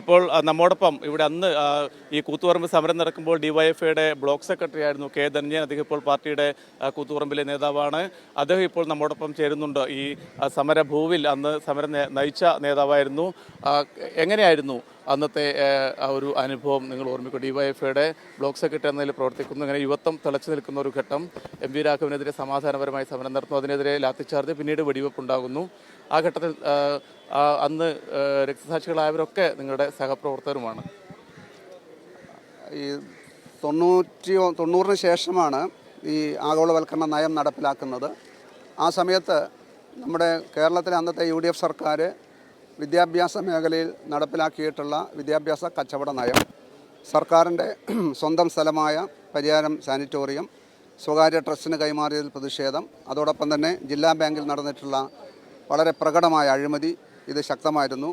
ഇപ്പോൾ നമ്മോടൊപ്പം ഇവിടെ അന്ന് ഈ കൂത്തുപറമ്പ് സമരം നടക്കുമ്പോൾ ഡിവൈഎഫ്ഐയുടെ ബ്ലോക്ക് സെക്രട്ടറി ആയിരുന്നു കെ ധനഞ്ജയൻ. അദ്ദേഹം ഇപ്പോൾ പാർട്ടിയുടെ കൂത്തുപറമ്പിലെ നേതാവാണ്. അദ്ദേഹം ഇപ്പോൾ നമ്മോടൊപ്പം ചേരുന്നുണ്ട്. ഈ സമരഭൂവിൽ ഭൂവിൽ അന്ന് സമരം നയിച്ച നേതാവായിരുന്നു. എങ്ങനെയായിരുന്നു അന്നത്തെ ഒരു അനുഭവം നിങ്ങൾ ഓർമ്മിക്കും? ഡിവൈഎഫ്ഐയുടെ ബ്ലോക്ക് സെക്രട്ടറി എന്നതിൽ പ്രവർത്തിക്കുന്നു. അങ്ങനെ യുവത്വം തിളച്ചു നിൽക്കുന്ന ഒരു ഘട്ടം എം വി രാഘവനെതിരെ സമാധാനപരമായി സമരം നടത്തുന്നു. അതിനെതിരെ ലാത്തിച്ചാർജ് പിന്നീട് വെടിവെപ്പ് ഉണ്ടാകുന്നു ആ ഘട്ടത്തിൽ അന്ന് രക്തസാക്ഷികളായവരൊക്കെ നിങ്ങളുടെ സഹപ്രവർത്തകരുമാണ്. ഈ തൊണ്ണൂറ്റി തൊണ്ണൂറിന് ശേഷമാണ് ഈ ആഗോളവൽക്കരണ നയം നടപ്പിലാക്കുന്നത്. ആ സമയത്ത് നമ്മുടെ കേരളത്തിലെ അന്നത്തെ യു ഡി എഫ് സർക്കാർ വിദ്യാഭ്യാസ മേഖലയിൽ നടപ്പിലാക്കിയിട്ടുള്ള വിദ്യാഭ്യാസ കച്ചവട നയം സർക്കാരിന്റെ സ്വന്തം സ്ഥലമായ പരിയാരം സാനിറ്റോറിയം സ്വകാര്യ ട്രസ്റ്റിന് കൈമാറിയതിൽ പ്രതിഷേധം അതോടൊപ്പം തന്നെ ജില്ലാ ബാങ്കിൽ നടന്നിട്ടുള്ള വളരെ പ്രകടമായ അഴിമതി ഇത് ശക്തമായിരുന്നു.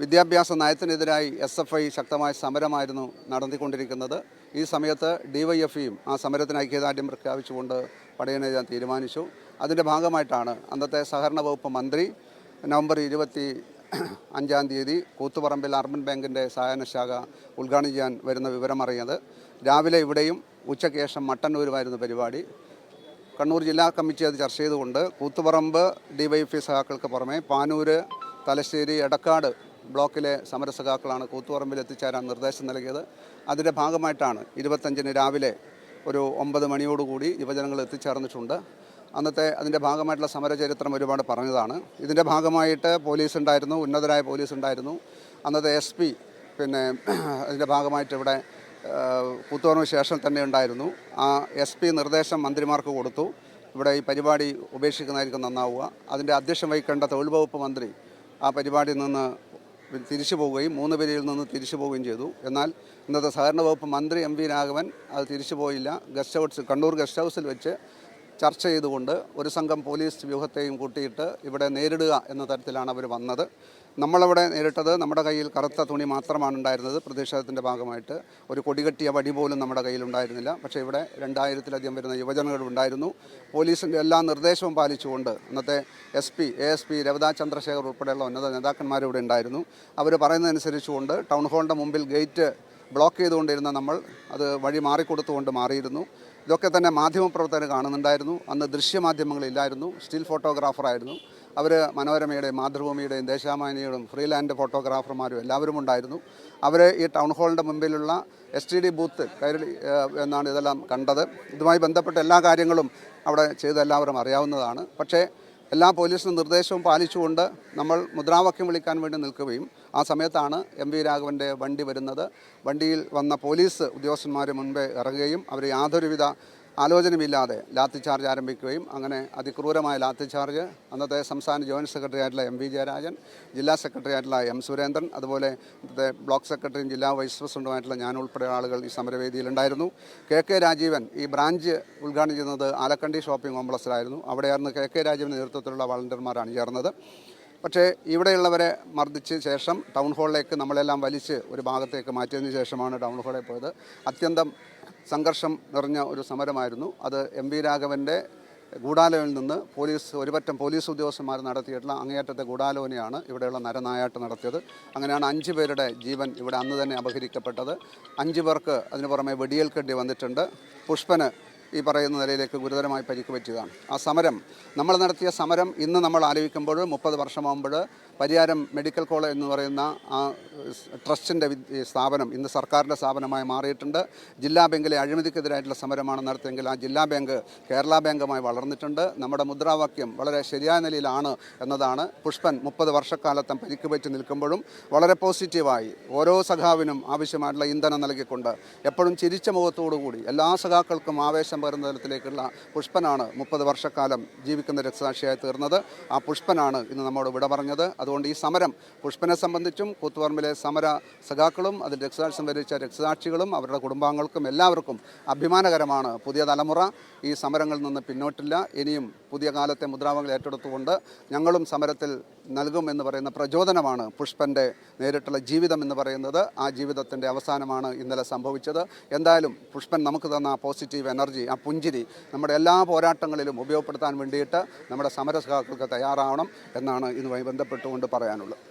വിദ്യാഭ്യാസ നയത്തിനെതിരായി എസ് എഫ് ഐ ശക്തമായ സമരമായിരുന്നു നടത്തിക്കൊണ്ടിരിക്കുന്നത് ഈ സമയത്ത് ഡിവൈഎഫ്ഇയും ആ സമരത്തിന് ഐക്യദാർഢ്യം പ്രഖ്യാപിച്ചുകൊണ്ട് പടയണിയാൻ തീരുമാനിച്ചു. അതിന്റെ ഭാഗമായിട്ടാണ് അന്നത്തെ സഹകരണ വകുപ്പ് മന്ത്രി നവംബർ ഇരുപത്തി അഞ്ചാം തീയതി കൂത്തുപറമ്പിൽ അർബൻ ബാങ്കിന്റെ സഹായന ശാഖ ഉദ്ഘാടനം ചെയ്യാൻ വരുന്ന വിവരമറിയത് രാവിലെ ഇവിടെയും ഉച്ചയ്ക്ക് ശേഷം മട്ടന്നൂരുമായിരുന്നു പരിപാടി. കണ്ണൂർ ജില്ലാ കമ്മിറ്റി അത് ചർച്ച ചെയ്തുകൊണ്ട് കൂത്തുപറമ്പ് ഡിവൈഎഫ്ഐ സഹാക്കൾക്ക് പുറമെ പാനൂര് തലശ്ശേരി എടക്കാട് ബ്ലോക്കിലെ സമരസഖാക്കളാണ് കൂത്തുപറമ്പിൽ എത്തിച്ചേരാൻ നിർദ്ദേശം നൽകിയത്. അതിന്റെ ഭാഗമായിട്ടാണ് ഇരുപത്തഞ്ചിന് രാവിലെ ഒരു ഒമ്പത് മണിയോടുകൂടി യുവജനങ്ങൾ എത്തിച്ചേർന്നിട്ടുണ്ട്. അന്നത്തെ അതിന്റെ ഭാഗമായിട്ടുള്ള സമരചരിത്രം ഒരുപാട് പറഞ്ഞതാണ്. ഇതിന്റെ ഭാഗമായിട്ട് പോലീസ് ഉണ്ടായിരുന്നു ഉന്നതരായ പോലീസ് ഉണ്ടായിരുന്നു. അന്നത്തെ എസ് പി പിന്നെ അതിന്റെ ഭാഗമായിട്ട് ഇവിടെ കൂത്തുപറമ്പ് ശേഷം തന്നെ ഉണ്ടായിരുന്നു. ആ എസ് പി നിർദ്ദേശം മന്ത്രിമാർക്ക് കൊടുത്തു. ഇവിടെ ഈ പരിപാടി ഉപേക്ഷിക്കുന്നതായിരിക്കും നന്നാവുക. അതിന്റെ അധ്യക്ഷം വഹിക്കേണ്ട തൊഴിൽ വകുപ്പ് മന്ത്രി ആ പരിപാടിയിൽ നിന്ന് തിരിച്ചു പോവുകയും മൂന്ന് പേരിൽ നിന്ന് തിരിച്ചു പോവുകയും ചെയ്തു. എന്നാൽ ഇന്നത്തെ സഹകരണ വകുപ്പ് മന്ത്രി എം വി രാഘവൻ അത് തിരിച്ചു പോയില്ല. ഗസ്റ്റ് ഹൗസ് കണ്ണൂർ ഗസ്റ്റ് ഹൗസിൽ വെച്ച് ചർച്ച ചെയ്തുകൊണ്ട് ഒരു സംഘം പോലീസ് വ്യൂഹത്തെയും കൂട്ടിയിട്ട് ഇവിടെ നേരിടുക എന്ന തരത്തിലാണ് അവർ വന്നത്. നമ്മളവിടെ നേരിട്ടത് നമ്മുടെ കയ്യിൽ കറുത്ത തുണി മാത്രമാണ് ഉണ്ടായിരുന്നത്. പ്രതിഷേധത്തിന്റെ ഭാഗമായിട്ട് ഒരു കൊടികെട്ടിയ വടി പോലും നമ്മുടെ കയ്യിൽ ഉണ്ടായിരുന്നില്ല. പക്ഷേ ഇവിടെ രണ്ടായിരത്തിലധികം വരുന്ന യുവജനങ്ങൾ ഉണ്ടായിരുന്നു. പോലീസിന്റെ എല്ലാ നിർദ്ദേശവും പാലിച്ചുകൊണ്ട് അന്നത്തെ S P A S P Ravada Chandrashekhar ഉൾപ്പെടെയുള്ള ഉന്നത നേതാക്കന്മാരിവിടെ ഉണ്ടായിരുന്നു. അവർ പറയുന്നതനുസരിച്ചുകൊണ്ട് ടൗൺ ഹാളിന്റെ മുമ്പിൽ ഗേറ്റ് ബ്ലോക്ക് ചെയ്തുകൊണ്ടിരുന്ന നമ്മൾ അത് വഴി മാറിക്കൊടുത്തുകൊണ്ട് മാറിയിരുന്നു. ഇതൊക്കെ തന്നെ മാധ്യമപ്രവർത്തകർ കാണുന്നുണ്ടായിരുന്നു. അന്ന് ദൃശ്യമാധ്യമങ്ങളില്ലായിരുന്നു. സ്റ്റിൽ ഫോട്ടോഗ്രാഫറായിരുന്നു അവർ മനോരമയുടെയും മാതൃഭൂമിയുടെയും ദേശാമാനിയുടെയും ഫ്രീലാൻഡ് ഫോട്ടോഗ്രാഫർമാരും എല്ലാവരും ഉണ്ടായിരുന്നു. അവർ ഈ ടൗൺ ഹാളിന്റെ മുമ്പിലുള്ള എസ് ടി ഡി ബൂത്ത് കയറി എന്നാണ് ഇതെല്ലാം കണ്ടത്. ഇതുമായി ബന്ധപ്പെട്ട എല്ലാ കാര്യങ്ങളും അവിടെ ചെയ്ത് എല്ലാവരും അറിയാവുന്നതാണ്. പക്ഷേ എല്ലാ പോലീസിനും നിർദ്ദേശവും പാലിച്ചുകൊണ്ട് നമ്മൾ മുദ്രാവാക്യം വിളിക്കാൻ വേണ്ടി നിൽക്കുകയും ആ സമയത്താണ് എം വി രാഘവന്റെ വണ്ടി വരുന്നത്. വണ്ടിയിൽ വന്ന പോലീസ് ഉദ്യോഗസ്ഥന്മാർ മുൻപേ ഇറങ്ങുകയും അവർ യാതൊരുവിധ ആലോചനയുമില്ലാതെ ലാത്തി ചാർജ് ആരംഭിക്കുകയും അങ്ങനെ അതിക്രൂരമായ ലാത്തി ചാർജ് അന്നത്തെ സംസ്ഥാന ജോയിന്റ് സെക്രട്ടറി ആയിട്ടുള്ള എം വി ജയരാജൻ ജില്ലാ സെക്രട്ടറി ആയിട്ടുള്ള എം സുരേന്ദ്രൻ അതുപോലെ ബ്ലോക്ക് സെക്രട്ടറിയും ജില്ലാ വൈസ് പ്രസിഡന്റുമായിട്ടുള്ള ഞാൻ ഉൾപ്പെടെ ആളുകൾ ഈ സമരവേദിയിലുണ്ടായിരുന്നു കെ കെ രാജീവൻ ഈ ബ്രാഞ്ച് ഉദ്ഘാടനം ചെയ്യുന്നത് ആലക്കണ്ടി ഷോപ്പിംഗ് കോംപ്ലക്സിലായിരുന്നു. അവിടെയായിരുന്നു കെ കെ രാജീവന്റെ നേതൃത്വത്തിലുള്ള വളണ്ടിയർമാരാണ് ചേർന്നത്. പക്ഷേ ഇവിടെയുള്ളവരെ മർദ്ദിച്ച ശേഷം ടൗൺ ഹാളിലേക്ക് നമ്മളെല്ലാം വലിച്ച് ഒരു ഭാഗത്തേക്ക് മാറ്റിയതിന് ശേഷമാണ് ടൗൺ ഹാളിൽ പോയത്. അത്യന്തം സംഘർഷം നിറഞ്ഞ ഒരു സമരമായിരുന്നു. അത് എം വി രാഘവന്റെ ഗൂഢാലോയിൽ നിന്ന് പോലീസ് ഒരുപറ്റം പോലീസ് ഉദ്യോഗസ്ഥന്മാർ നടത്തിയിട്ടുള്ള അങ്ങേയറ്റത്തെ ഗൂഢാലോചനയാണ് ഇവിടെയുള്ള നരനായാട്ട് നടത്തിയത്. അങ്ങനെയാണ് അഞ്ച് പേരുടെ ജീവൻ ഇവിടെ അന്ന് തന്നെ അപഹരിക്കപ്പെട്ടത്. അഞ്ച് പേർക്ക് അതിന് പുറമെ വെടിയേൽക്കേണ്ടി വന്നിട്ടുണ്ട്. പുഷ്പന് ഈ പറയുന്ന നിലയിലേക്ക് ഗുരുതരമായി പരിക്ക് പറ്റിയതാണ് ആ സമരം നമ്മൾ നടത്തിയ സമരം ഇന്ന് നമ്മൾ ആലോചിക്കുമ്പോൾ മുപ്പത് വർഷമാകുമ്പോൾ പരിയാരം മെഡിക്കൽ കോളേജ് എന്ന് പറയുന്ന ആ ട്രസ്റ്റിന്റെ സ്ഥാപനം ഇന്ന് സർക്കാരിന്റെ സ്ഥാപനമായി മാറിയിട്ടുണ്ട്. ജില്ലാ ബാങ്കിലെ അഴിമതിക്കെതിരായിട്ടുള്ള സമരമാണ് നടത്തിയെങ്കിൽ ആ ജില്ലാ ബാങ്ക് കേരള ബാങ്കുമായി വളർന്നിട്ടുണ്ട്. നമ്മുടെ മുദ്രാവാക്യം വളരെ ശരിയായ നിലയിലാണ് എന്നതാണ്. പുഷ്പൻ മുപ്പത് വർഷക്കാലത്തും പരിക്ക് പറ്റി നിൽക്കുമ്പോഴും വളരെ പോസിറ്റീവായി ഓരോ സഖാവിനും ആവശ്യമായിട്ടുള്ള ഇന്ധനം നൽകിക്കൊണ്ട് എപ്പോഴും ചിരിച്ച മുഖത്തോടുകൂടി എല്ലാ സഖാക്കൾക്കും ആവേശം പകരുന്ന തലത്തിലേക്കുള്ള പുഷ്പനാണ് മുപ്പത് വർഷക്കാലം ജീവിക്കുന്ന രക്തസാക്ഷിയായി തീർന്നത്. ആ പുഷ്പനാണ് ഇന്ന് നമ്മോട് വിട പറഞ്ഞത്. അതുകൊണ്ട് ഈ സമരം പുഷ്പനെ സംബന്ധിച്ചും കൂത്തുപറമ്പിലെ സമര സഖാക്കളും അതിൽ രക്തസാക്ഷി വരിച്ച രക്തസാക്ഷികളും അവരുടെ കുടുംബാംഗങ്ങൾക്കും എല്ലാവർക്കും അഭിമാനകരമാണ് പുതിയ തലമുറ. ഈ സമരങ്ങളിൽ നിന്ന് പിന്നോട്ടില്ല. ഇനിയും പുതിയ കാലത്തെ മുദ്രാവാക്യങ്ങൾ ഏറ്റെടുത്തുകൊണ്ട് ഞങ്ങളും സമരത്തിൽ നൽകും എന്ന് പറയുന്ന പ്രചോദനമാണ് പുഷ്പന്റെ നേരിട്ടുള്ള ജീവിതം എന്ന് പറയുന്നത്. ആ ജീവിതത്തിന്റെ അവസാനമാണ് ഇന്നലെ സംഭവിച്ചത്. എന്തായാലും പുഷ്പൻ നമുക്ക് തന്ന പോസിറ്റീവ് എനർജി ആ പുഞ്ചിരി നമ്മുടെ എല്ലാ പോരാട്ടങ്ങളിലും ഉപയോഗപ്പെടുത്താൻ വേണ്ടിയിട്ട് നമ്മുടെ സമരസഹാക്കൾക്ക് തയ്യാറാവണം എന്നാണ് ഇതുമായി ബന്ധപ്പെട്ടുകൊണ്ട് പറയാനുള്ളത്.